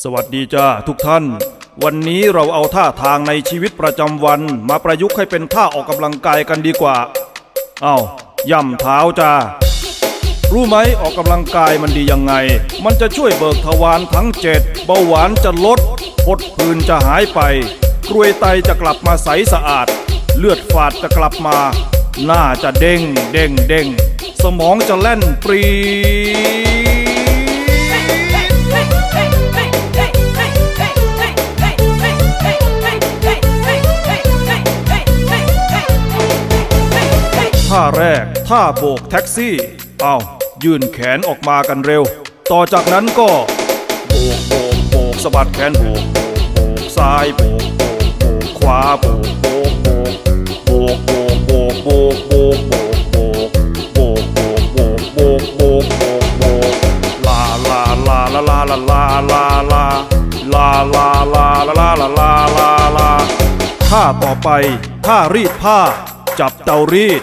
สวัสดีจ้าทุกท่าน วันนี้เราเอาท่าทางในชีวิตประจำวัน มาประยุกต์ให้เป็นท่าออกกำลังกายกันดีกว่า เอา้าย่ำเท้าจ้า รู้ไหมออกกำลังกายมันดียังไง มันจะช่วยเบิกทวารทั้งเจ็ดเบาหวานจะลดพดผื่นจะหายไปกรวยไตจะกลับมาใสสะอาด เลือดฝาดจะกลับมา หน้าจะเด้งเด้งเด้งสมองจะแล่นปรี ท่าแรก ท่าโบกแท็กซี่ เอายื่นแขนออกมากันเร็ว ต่อจากนั้นก็ โบกโบกโบกสะบัดแขนโบกโบกโบกซ้ายโบกโบกโบกขวาโบกโบกโบกโบกโบกโบกโบกโบกโบกโบกโบกโบกโบกโบกโบกโบกโบกลาลาลาลาลาลาลาลาลาลาลาลาลาลาลาลาลาลาท่าต่อไปท่ารีดผ้า จับเตารีด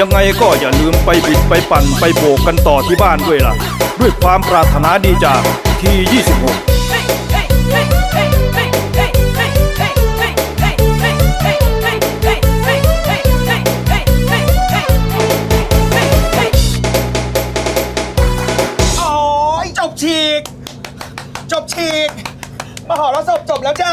ยังไงก็อย่าลืมไปบิดไปปั่นไปโบกกันต่อที่บ้านด้วยล่ะ ด้วยความปรารถนาดีจากที26โอ้ยจบฉีก จบฉีก มหรสพจบแล้วจ้า